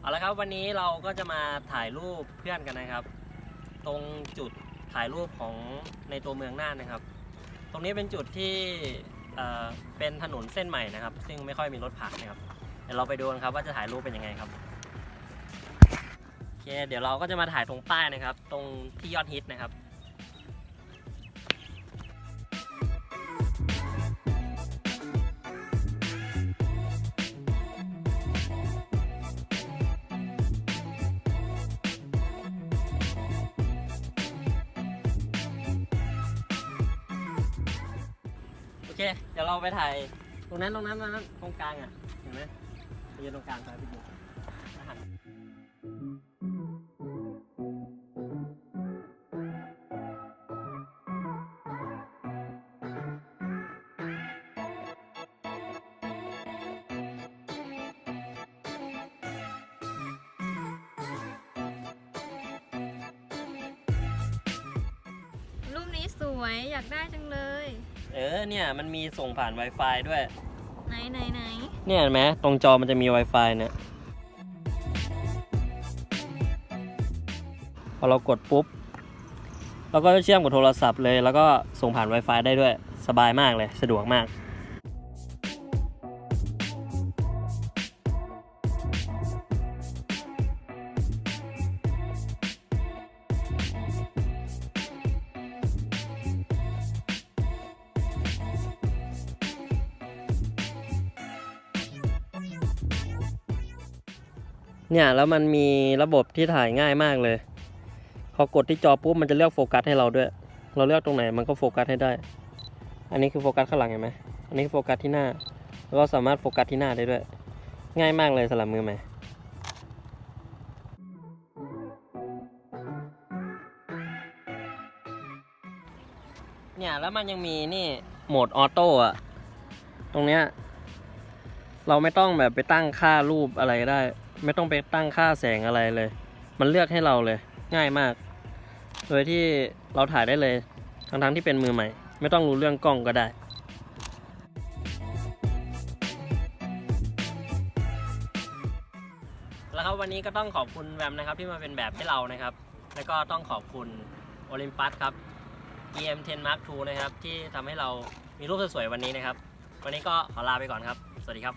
เอาละครับวันนี้เราก็จะมาถ่ายรูปเพื่อนกันนะครับ ตรงจุดถ่ายรูปของในตัวเมืองน่านนะครับ ตรงนี้เป็นจุดที่เอ่อเป็นถนนเส้นใหม่นะครับ ซึ่งไม่ค่อยมีรถผ่านนะครับเดี๋ยวเราไปดูกันครับว่าจะถ่ายรูปเป็นยังไงครับโอเคเดี๋ยวเราก็จะมาถ่ายตรงป้ายนะครับ ตรงที่ยอดฮิตนะครับ เคเดี๋ยวเราไปถ่ายตรงนั้นตรงนั้นตรงนั้นตรงกลางอะเห็นไหมไปยืนตรงกลางไปพี่ดูอาหารรูปนี้สวยอยากได้จังเลย เออเนี่ยมันมีส่งผ่าน Wi-Fi ด้วย ไหนไหนไหนเนี่ยเห็นไหมตรงจอมันจะมี Wi-Fi เนี่ยพอเรากดปุ๊บเราก็จะเชื่อมกับโทรศัพท์เลย แล้วก็ส่งผ่าน Wi-Fi ได้ด้วยสบายมากเลยสะดวกมาก เนี่ยแล้วมันมีระบบที่ถ่ายง่ายมากเลย พอกดที่จอปุ๊บมันจะเลือกโฟกัสให้เราด้วย เราเลือกตรงไหนมันก็โฟกัสให้ได้ อันนี้คือโฟกัสข้างหลังเห็นไหมอันนี้คือโฟกัสที่หน้า แล้วก็สามารถโฟกัสที่หน้าได้ด้วย ง่ายมากเลยสำหรับมือใหม่เนี่ยแล้วมันยังมีนี่โหมดออโต้อะตรงเนี้ย เราไม่ต้องแบบไปตั้งค่ารูปอะไรได้ ไม่ต้องไปตั้งค่าแสงอะไรเลย มันเลือกให้เราเลย ง่ายมาก โดยที่เราถ่ายได้เลยทั้งๆที่เป็นมือใหม่ ไม่ต้องรู้เรื่องกล้องก็ได้แล้วครับวันนี้ก็ต้องขอบคุณแวมนะครับที่มาเป็นแบบให้เรานะครับ แล้วก็ต้องขอบคุณโอลิมปัสครับ EM10 Mark II นะครับที่ทำให้เรามีรูปสวยๆวันนี้นะครับ วันนี้ก็ขอลาไปก่อนครับ สวัสดีครับ